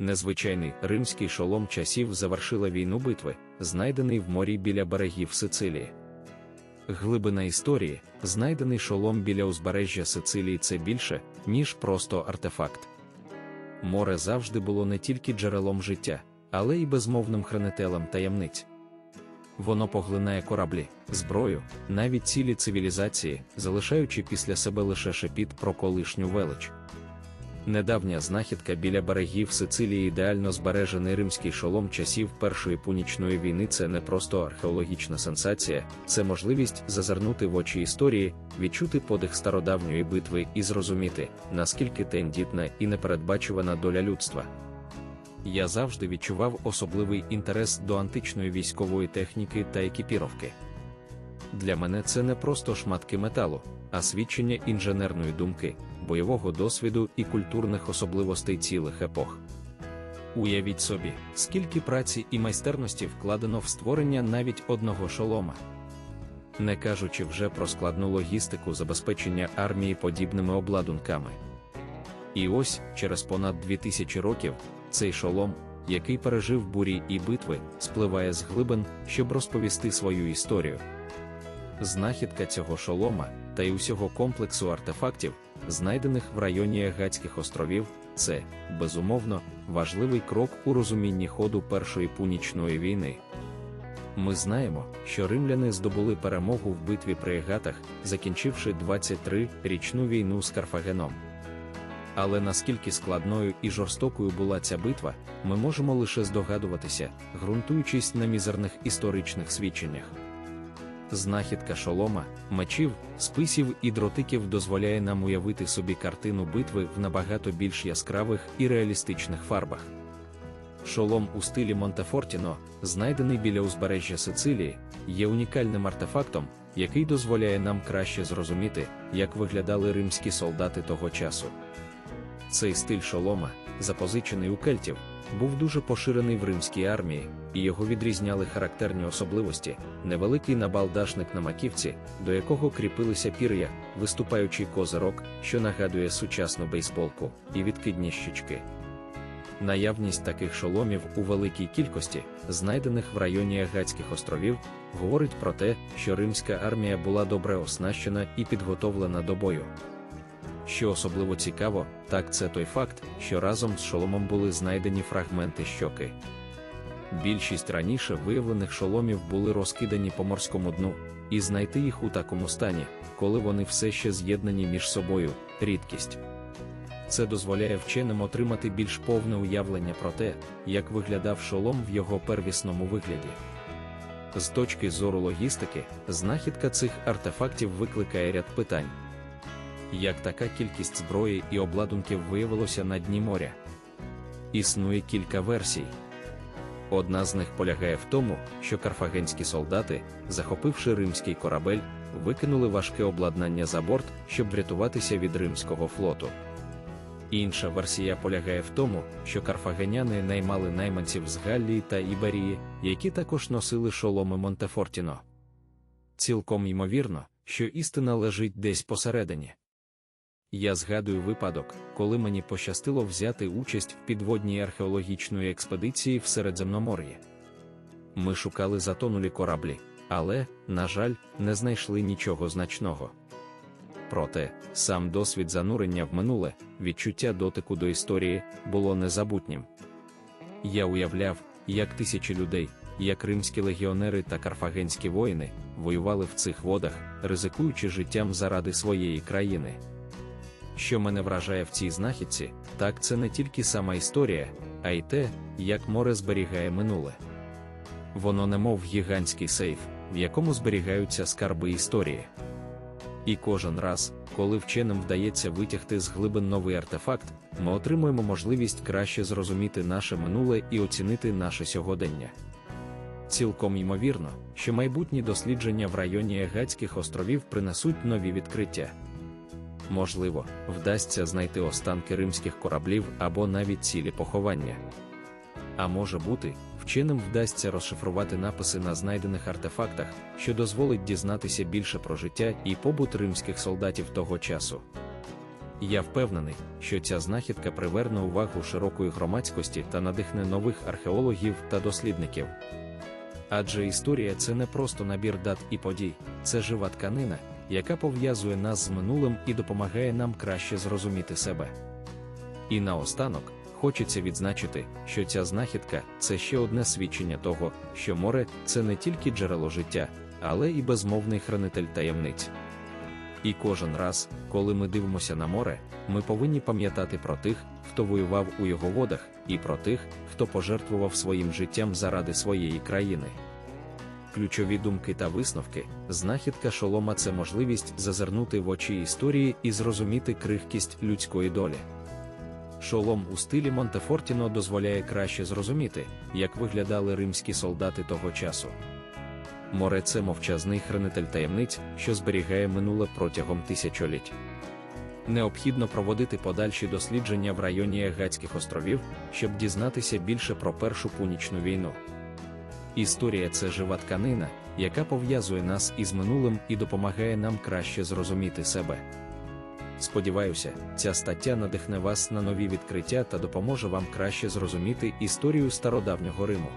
Незвичайний римський шолом часів завершила війну битви, знайдений в морі біля берегів Сицилії. Глибина історії, знайдений шолом біля узбережжя Сицилії, це більше, ніж просто артефакт. Море завжди було не тільки джерелом життя, але й безмовним хранителем таємниць. Воно поглинає кораблі, зброю, навіть цілі цивілізації, залишаючи після себе лише шепіт про колишню велич. Недавня знахідка біля берегів Сицилії ідеально збережений римський шолом часів Першої пунічної війни це не просто археологічна сенсація, це можливість зазирнути в очі історії, відчути подих стародавньої битви і зрозуміти, наскільки тендітна і непередбачувана доля людства. Я завжди відчував особливий інтерес до античної військової техніки та екіпіровки. Для мене це не просто шматки металу, а свідчення інженерної думки, бойового досвіду і культурних особливостей цілих епох. Уявіть собі, скільки праці і майстерності вкладено в створення навіть одного шолома. Не кажучи вже про складну логістику забезпечення армії подібними обладунками. І ось, через понад 2000 років, цей шолом, який пережив бурі і битви, спливає з глибин, щоб розповісти свою історію. Знахідка цього шолома та й усього комплексу артефактів, знайдених в районі Агатських островів, це, безумовно, важливий крок у розумінні ходу Першої пунічної війни. Ми знаємо, що римляни здобули перемогу в битві при Егатах, закінчивши 23-річну війну з Карфагеном. Але наскільки складною і жорстокою була ця битва, ми можемо лише здогадуватися, ґрунтуючись на мізерних історичних свідченнях. Знахідка шолома, мечів, списів і дротиків дозволяє нам уявити собі картину битви в набагато більш яскравих і реалістичних фарбах. Шолом у стилі Монтефортіно, знайдений біля узбережжя Сицилії, є унікальним артефактом, який дозволяє нам краще зрозуміти, як виглядали римські солдати того часу. Цей стиль шолома, запозичений у кельтів, був дуже поширений в римській армії, і його відрізняли характерні особливості, невеликий набалдашник на маківці, до якого кріпилися пір'я, виступаючий козирок, що нагадує сучасну бейсболку, і відкидні щічки. Наявність таких шоломів у великій кількості, знайдених в районі Агатських островів, говорить про те, що римська армія була добре оснащена і підготовлена до бою. Що особливо цікаво, так це той факт, що разом з шоломом були знайдені фрагменти щоки. Більшість раніше виявлених шоломів були розкидані по морському дну, і знайти їх у такому стані, коли вони все ще з'єднані між собою, рідкість. Це дозволяє вченим отримати більш повне уявлення про те, як виглядав шолом в його первісному вигляді. З точки зору логістики, знахідка цих артефактів викликає ряд питань як така кількість зброї і обладунків виявилося на дні моря. Існує кілька версій. Одна з них полягає в тому, що карфагенські солдати, захопивши римський корабель, викинули важке обладнання за борт, щоб врятуватися від римського флоту. Інша версія полягає в тому, що карфагеняни наймали найманців з Галлії та Іберії, які також носили шоломи Монтефортіно. Цілком ймовірно, що істина лежить десь посередині. Я згадую випадок, коли мені пощастило взяти участь в підводній археологічної експедиції в Середземномор'ї. Ми шукали затонулі кораблі, але, на жаль, не знайшли нічого значного. Проте, сам досвід занурення в минуле, відчуття дотику до історії, було незабутнім. Я уявляв, як тисячі людей, як римські легіонери та карфагенські воїни, воювали в цих водах, ризикуючи життям заради своєї країни. Що мене вражає в цій знахідці, так це не тільки сама історія, а й те, як море зберігає минуле. Воно немов гігантський сейф, в якому зберігаються скарби історії. І кожен раз, коли вченим вдається витягти з глибин новий артефакт, ми отримуємо можливість краще зрозуміти наше минуле і оцінити наше сьогодення. Цілком ймовірно, що майбутні дослідження в районі Егатських островів принесуть нові відкриття можливо, вдасться знайти останки римських кораблів або навіть цілі поховання. А може бути, вченим вдасться розшифрувати написи на знайдених артефактах, що дозволить дізнатися більше про життя і побут римських солдатів того часу. Я впевнений, що ця знахідка приверне увагу широкої громадськості та надихне нових археологів та дослідників. Адже історія це не просто набір дат і подій, це жива тканина, яка пов'язує нас з минулим і допомагає нам краще зрозуміти себе. І наостанок, хочеться відзначити, що ця знахідка це ще одне свідчення того, що море це не тільки джерело життя, але і безмовний хранитель таємниць. І кожен раз, коли ми дивимося на море, ми повинні пам'ятати про тих, хто воював у його водах, і про тих, хто пожертвував своїм життям заради своєї країни. Ключові думки та висновки, знахідка шолома це можливість зазирнути в очі історії і зрозуміти крихкість людської долі. Шолом у стилі Монтефортіно дозволяє краще зрозуміти, як виглядали римські солдати того часу. Море це мовчазний хранитель таємниць, що зберігає минуле протягом тисячоліть. Необхідно проводити подальші дослідження в районі Егатських островів, щоб дізнатися більше про Першу пунічну війну. Історія це жива тканина, яка пов'язує нас із минулим і допомагає нам краще зрозуміти себе. Сподіваюся, ця стаття надихне вас на нові відкриття та допоможе вам краще зрозуміти історію стародавнього Риму.